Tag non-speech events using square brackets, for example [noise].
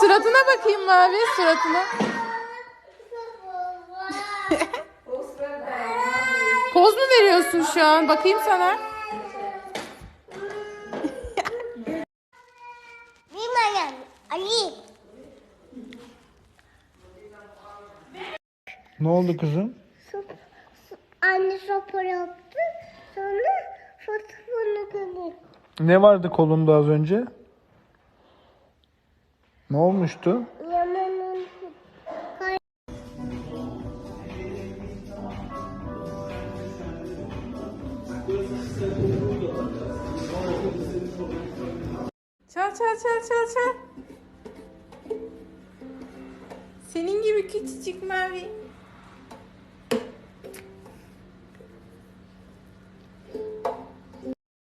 Suratına bakayım Mavi suratına. [laughs] Poz mu veriyorsun şu an? Bakayım sana. Ali. Ne oldu kızım? Anne spor yaptı. Sonra fotoğrafını. Ne vardı kolunda az önce? Ne olmuştu? Çal çal çal çal çal. Senin gibi küçücük Mavi.